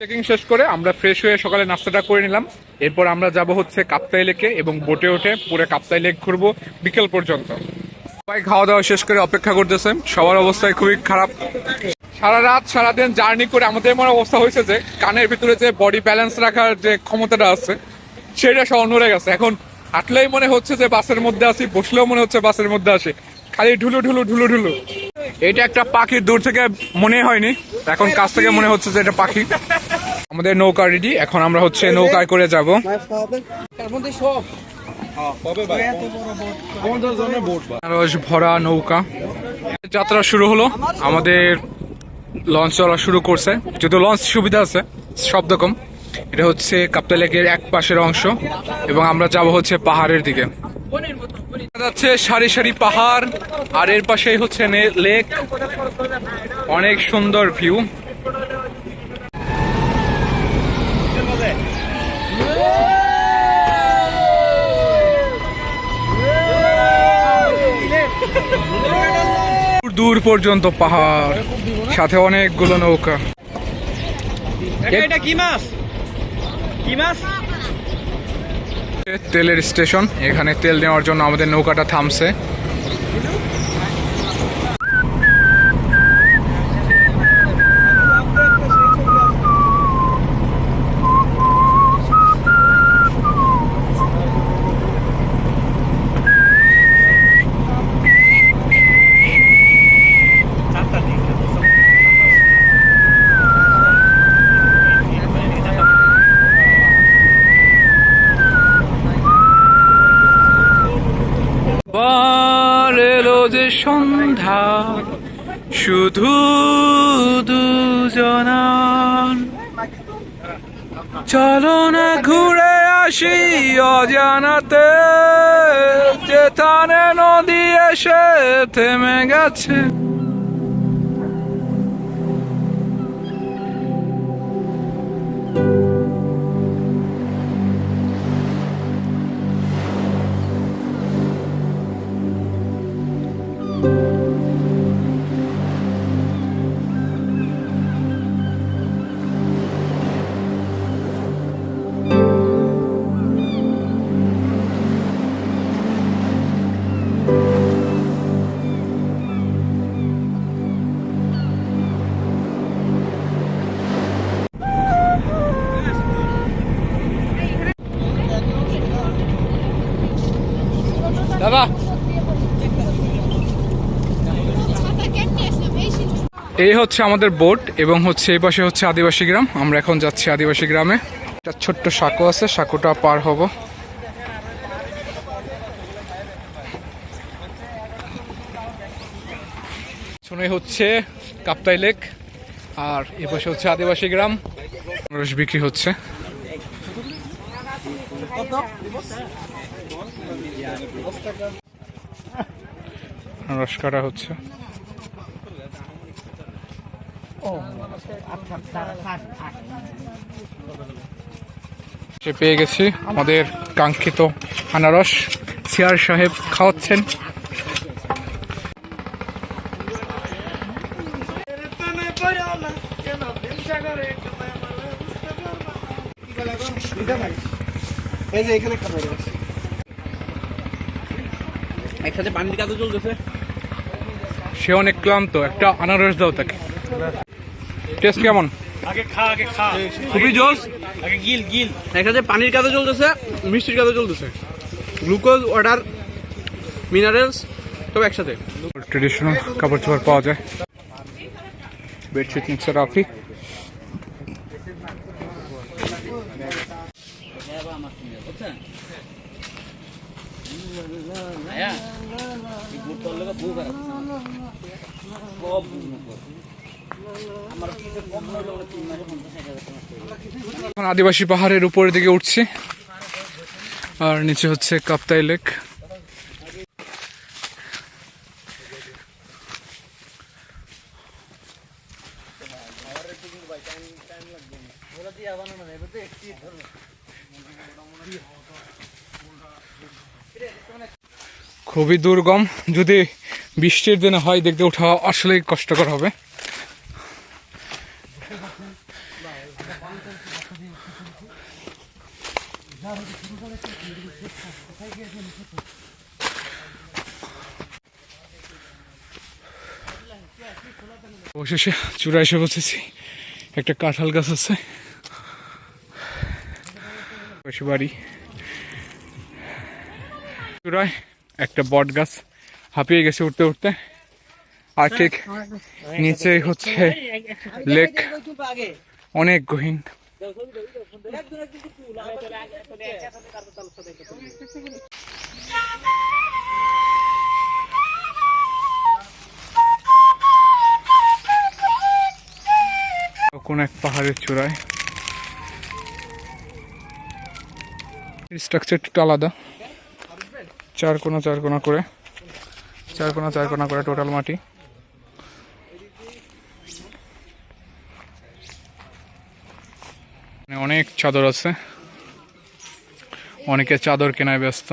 Checking শেষ করে আমরা ফ্রেশ হয়ে সকালে নাস্তাটা করে নিলাম। এরপর আমরা যাব হচ্ছে কাপ্তাই লেকে এবং বোটে ওঠে পুরো কাপ্তাই লেক ঘুরবো বিকেল পর্যন্ত। সবাই খাওয়া দাওয়া শেষ করে অপেক্ষা করতেছে। সবার অবস্থায় খুবই খারাপ। সারা রাত সারাদিন জার্নি করে আমাদের এমন অবস্থা হয়েছে যে কানের ভিতরে যে বডি ব্যালেন্স রাখার যে ক্ষমতাটা আছে, সেটা সব নড়ে গেছে। এখন হাঁটলেই মনে হচ্ছে যে বাসের মধ্যে আছি, বসলেও মনে হচ্ছে বাসের মধ্যে আসে খালি ঢুলু ঢুলু ঢুলু ঢুলু। এটা একটা পাখির দূর থেকে মনে হয়নি। এখন কাছ থেকে মনে হচ্ছে যে এটা পাখি। আমাদের নৌকা রেডি এখন আমরা হচ্ছে নৌকায় করে যাব। ভরা নৌকা। যাত্রা শুরু হলো। আমাদের লঞ্চ চলা শুরু করছে। যেহেতু লঞ্চ সুবিধা আছে সব রকম এটা হচ্ছে কাপ্তা লেকের এক পাশের অংশ এবং আমরা যাব হচ্ছে পাহাড়ের দিকে। যাচ্ছে সারি সারি পাহাড়, আর এর পাশেই হচ্ছে লেক। অনেক সুন্দর ভিউ। দূর পর্যন্ত পাহাড়, সাথে অনেকগুলো নৌকা। কি মাছ? কি মাছ? তেলের স্টেশন। এখানে তেল নেওয়ার জন্য আমাদের নৌকাটা থামছে। সন্ধ্যা। শুধু দুজনান চলো না ঘুরে আসি অজানাতে। যেতানে নদী এসে থেমে গেছে। এই হচ্ছে আমাদের বোট এবং হচ্ছে এই পাশে হচ্ছে আদিবাসী গ্রাম। আমরা এখন যাচ্ছি আদিবাসী গ্রামে। একটা ছোট্ট সাঁকো আছে, সাঁকোটা পার হব। শুনে হচ্ছে কাপ্তাই লেক আর এ পাশে হচ্ছে আদিবাসী গ্রাম। রস বিক্রি হচ্ছে। রস কাটা হচ্ছে। সে পেয়ে গেছি আমাদের কাঙ্ক্ষিত আনারস। সিয়ার সাহেব খাওয়াচ্ছেন। এই যে এখানে খাবার একসাথে পানির কাছে চলতেছে। সে অনেক ক্লান্ত একটা আনারস দাও তাকে। টেস্ট কেমন? আগে খা আগে খা। খুবই জোস। আগে গিল গিল। একসাথে পানির কাজে চলতেছে মিষ্টির কাজে চলতেছে গ্লুকোজ ওয়াটার মিনারেলস সব একসাথে। ট্রেডিশনাল কাপড় চোপড় পাওয়া যায়। বেডশিট নিচ্ছে রাফি আদিবাসী পাহাড়ের উপরের দিকে উঠছি। আর নিচে হচ্ছে কাপ্তাই লেক। খুবই দুর্গম। যদি বৃষ্টির দিনে হয় দেখতে ওঠা আসলেই কষ্টকর হবে। অবশেষে চূড়া এসে বসেছি একটা কাঁঠাল গাছ আছে। বাড়ি। চূড়ায় একটা বট গাছ। হাঁপিয়ে গেছে উঠতে উঠতে। আর ঠিক নিচে হচ্ছে লেক। অনেক গহীন। কোন এক পাহাড়ের চূড়ায়। স্ট্রাকচার একটু আলাদা। চার কোনা চার কোনা করে। চার কোনা চার কোনা করে টোটাল মাটি। অনেক চাদর আছে। অনেকে চাদর কেনায় ব্যস্ত।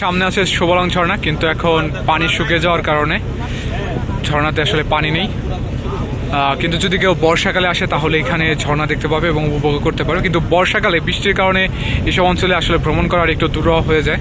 সামনে আছে শোভলং ঝর্ণা, কিন্তু এখন পানি শুকিয়ে যাওয়ার কারণে ঝর্ণাতে আসলে পানি নেই। কিন্তু যদি কেউ বর্ষাকালে আসে, তাহলে এখানে ঝর্ণা দেখতে পাবে এবং উপভোগ করতে পারবে কিন্তু বর্ষাকালে বৃষ্টির কারণে এসব অঞ্চলে আসলে ভ্রমণ করার একটু দূর হয়ে যায়।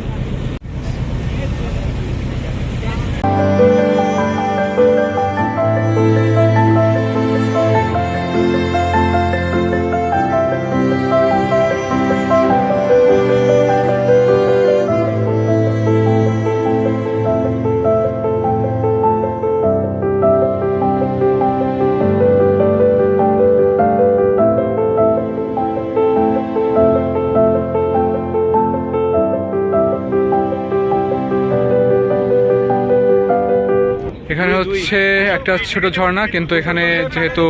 হচ্ছে একটা ছোট ঝর্ণা, কিন্তু এখানে যেহেতু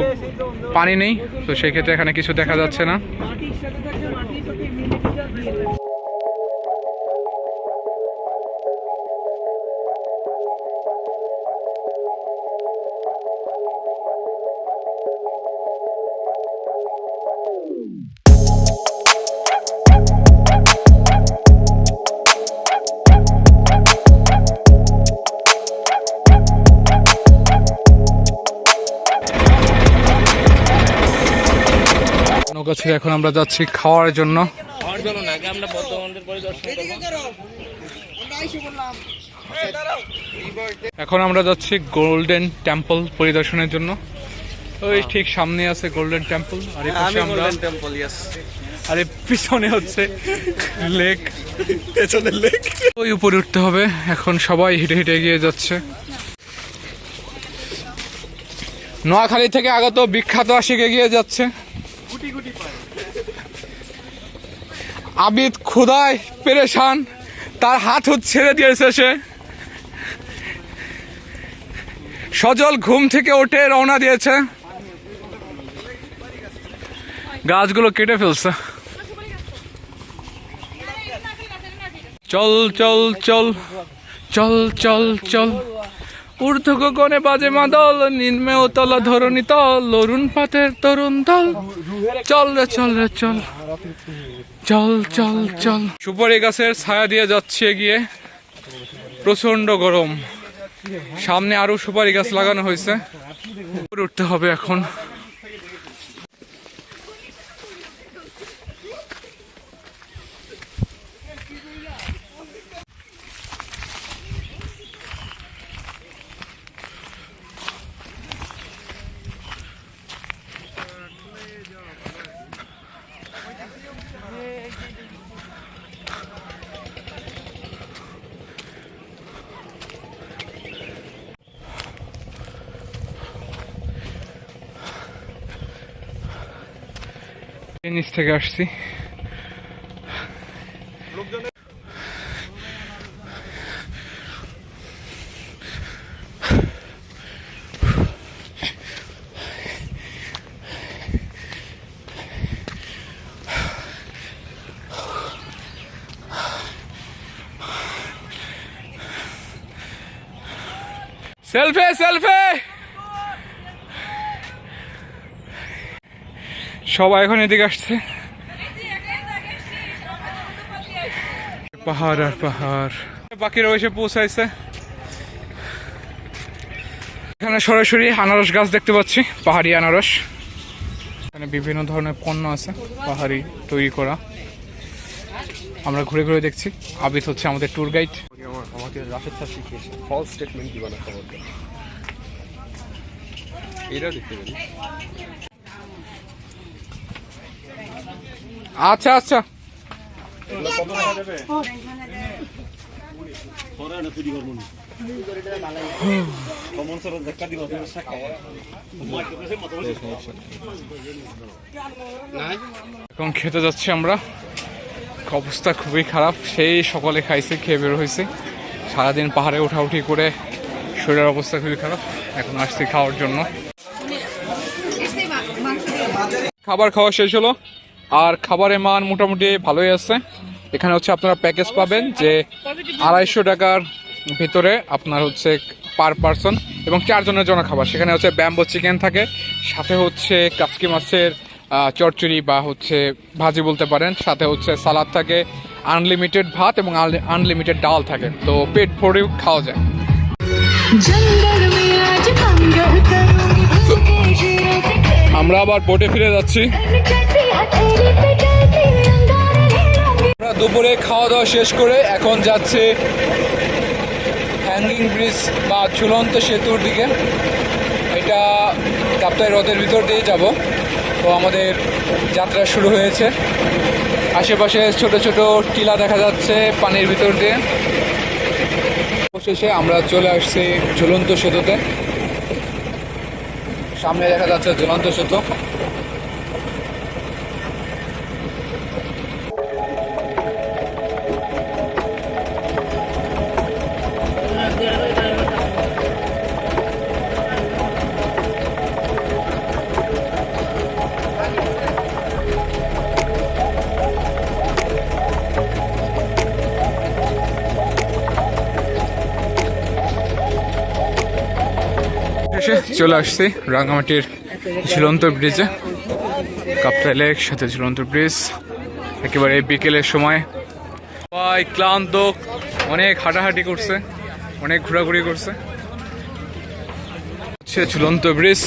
পানি নেই, তো সেক্ষেত্রে এখানে কিছু দেখা যাচ্ছে না। এখন আমরা যাচ্ছি খাওয়ার জন্য। এখন আমরা যাচ্ছি গোল্ডেন টেম্পল পরিদর্শনের জন্য। ওই ঠিক সামনে আছে গোল্ডেন টেম্পল আর এই পাশে আমরা টেম্পল ইয়াস আর পিছনে হচ্ছে লেক। পেছনের লেক। ওই উপরে উঠতে হবে। এখন সবাই হেঁটে হেঁটে এগিয়ে যাচ্ছে। নোয়াখালী থেকে আগত বিখ্যাত আশিক এগিয়ে যাচ্ছে। আবিদ খুদায় পেরেশান, তার হাত হুত ছেড়ে দিয়েছে সে। সজল ঘুম থেকে ওঠে রওনা দিয়েছে। গাছগুলো কেটে ফেলছে। চল চল চল চল চল চল। ঊর্ধ্ব গগনে বাজে মাদল নিম্নেও তলা ধরণী তল, অরুণ পাতের তরুণ দল। চল রে চল রে, চল। চল চল চল। সুপারি গাছের ছায়া দিয়ে যাচ্ছে গিয়ে প্রচণ্ড গরম। সামনে আরও সুপারি গাছ লাগানো হয়েছে। উঠতে হবে এখন। নিচ থেকে আসছি সেলফি সেলফি সবাই এখন এদিকে আসছে। পাহাড় আর পাহাড়। বাকিরা এসে পৌঁছাইছে। এখানে সরাসরি আনারস গাছ দেখতে পাচ্ছি, পাহাড়ি আনারস। এখানে বিভিন্ন ধরনের পণ্য আছে, পাহাড়ি তৈরি করা। আমরা ঘুরে ঘুরে দেখছি। আবিদ হচ্ছে আমাদের ট্যুর গাইড আমাকে আচ্ছা আচ্ছা। এখন খেতে যাচ্ছি আমরা। অবস্থা খুবই খারাপ। সেই সকালে খাইছে, খেয়ে বের হয়েছে। সারাদিন পাহাড়ে উঠাউঠি করে শরীরের অবস্থা খুবই খারাপ। এখন আসছি খাওয়ার জন্য। খাবার খাওয়া শেষ হলো? আর খাবারের মান মোটামুটি ভালোই আছে। এখানে হচ্ছে আপনারা প্যাকেজ পাবেন যে আড়াইশো টাকার ভিতরে আপনার হচ্ছে পার পার্সন এবং চারজনের জন্য খাবার। সেখানে হচ্ছে ব্যাম্বো চিকেন থাকে, সাথে হচ্ছে কাচকি মাছের চচ্চড়ি বা হচ্ছে ভাজি বলতে পারেন, সাথে হচ্ছে সালাদ থাকে আনলিমিটেড ভাত এবং আনলিমিটেড ডাল থাকে। তো পেট ভরেও খাওয়া যায়। আমরা আবার বোটে ফিরে যাচ্ছি। আমরা দুপুরে খাওয়া দাওয়া শেষ করে এখন যাচ্ছে হ্যাঙ্গিং ব্রিজ বা ঝুলন্ত সেতুর দিকে। এটা কাপ্তাই হ্রদের ভিতর দিয়ে যাব। তো আমাদের যাত্রা শুরু হয়েছে। আশেপাশে ছোট ছোট টিলা দেখা যাচ্ছে পানির ভিতর দিয়ে। অবশেষে আমরা চলে আসছি ঝুলন্ত সেতুতে। সামনে দেখা যাচ্ছে ঝুলন্ত সেতু। শেষে চলে আসছি রাঙামাটির ঝুলন্ত ব্রিজে কাপ্তাই লেক সাথে ঝুলন্ত ব্রিজ একেবারে বিকেলের সময়। সবাই ক্লান্ত, অনেক হাঁটাহাঁটি করছে, অনেক ঘোরাঘুরি করছে। হচ্ছে ঝুলন্ত ব্রিজ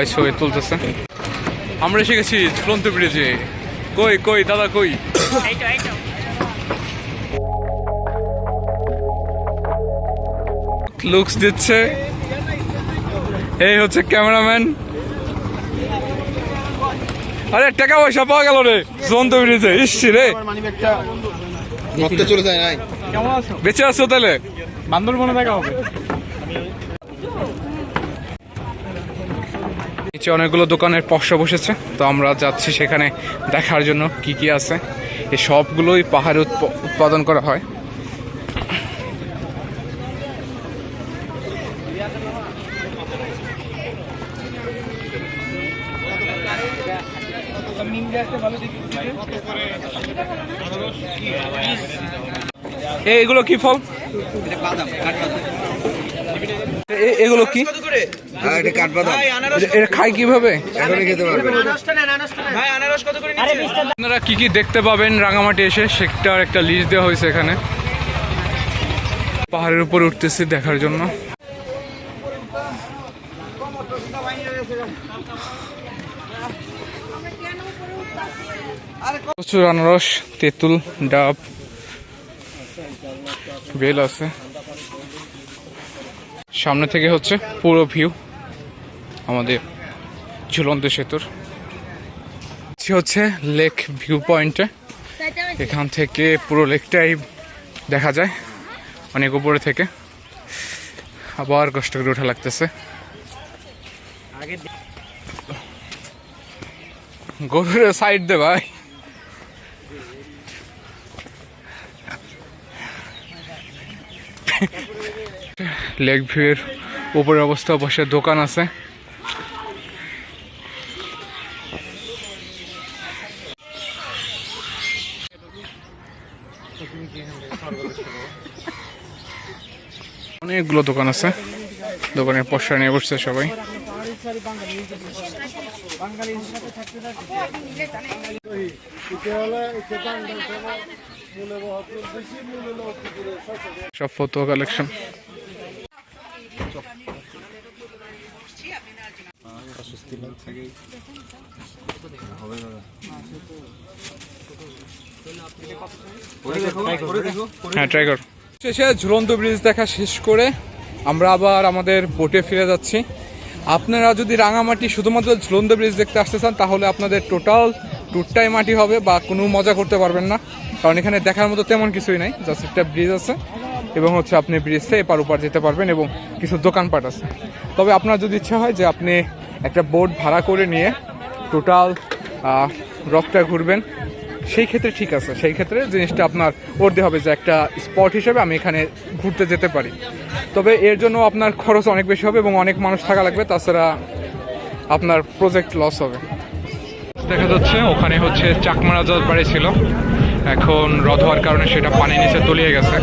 সবাই ছবি তুলতেছে। আমরা এসে গেছি ঝুলন্ত ব্রিজে। কই কই দাদা কই? লুকস দিচ্ছে। এই হচ্ছে ক্যামেরাম্যান। আরে টাকা পয়সা পাওয়া গেল রে ঝুলন্ত ব্রিজে। ইসছি রে। চলে যায় নাই। বেঁচে আছো তাহলে? বান্দরবনে দেখা হবে। নিচে অনেকগুলো দোকানের পশা বসেছে তো আমরা যাচ্ছি সেখানে দেখার জন্য কি কি আছে। এই সবগুলোই পাহাড়ে উৎপ- উৎপাদন করা হয়। এ, এগুলো কি ফল? এ- এগুলো কি? এটা কাঠবাদাম এটা- এটা খাই কীভাবে? এখনই খেতে পারবে। আপনারা কি কি দেখতে পাবেন রাঙামাটি এসে? সেটার একটা লিস্ট দেওয়া হয়েছে এখানে। পাহাড়ের উপর উঠতেছি দেখার জন্য। প্রচুর আনারস তেঁতুল ডাব। বেল আছে। সামনে থেকে হচ্ছে পুরো ভিউ আমাদের ঝুলন্ত সেতুর। হচ্ছে লেক ভিউ পয়েন্টে এখান থেকে পুরো লেকটাই দেখা যায়, অনেক উপরে থেকে। আবার কষ্ট করে ওঠা লাগতেছে। গরুর সাইড দে ভাই। লেক ভিউয়ের উপরের অবস্থা বসে দোকান আছে। অনেকগুলো দোকান আছে। দোকানের পশা নিয়ে বসছে সবাই। সব ফটো কালেকশন হ্যাঁ ট্রাই কর। শেষে ঝুলন্ত ব্রিজ দেখা শেষ করে আমরা আবার আমাদের বোটে ফিরে যাচ্ছি। আপনারা যদি রাঙামাটি শুধুমাত্র ঝুলন্ত ব্রিজ দেখতে আসতে চান, তাহলে আপনাদের টোটাল ট্যুরটাই মাটি হবে বা কোনো মজা করতে পারবেন না। কারণ এখানে দেখার মতো তেমন কিছুই নাই জাস্ট একটা ব্রিজ আছে এবং হচ্ছে আপনি ব্রিজ থেকে এপার ওপার যেতে পারবেন এবং কিছু দোকানপাট আছে। তবে আপনার যদি ইচ্ছা হয় যে আপনি একটা বোট ভাড়া করে নিয়ে টোটাল রথটা ঘুরবেন সেই ক্ষেত্রে ঠিক আছে। সেই ক্ষেত্রে জিনিসটা আপনার করতে হবে যে একটা স্পট হিসেবে আমি এখানে ঘুরতে যেতে পারি। তবে এর জন্য আপনার খরচ অনেক বেশি হবে এবং অনেক মানুষ থাকা লাগবে, তাছাড়া আপনার প্রজেক্ট লস হবে। দেখা যাচ্ছে ওখানে হচ্ছে চাকমারা জল বাড়ি ছিল। এখন হওয়ার কারণে সেটা পানি নিচে তলিয়ে গেছে।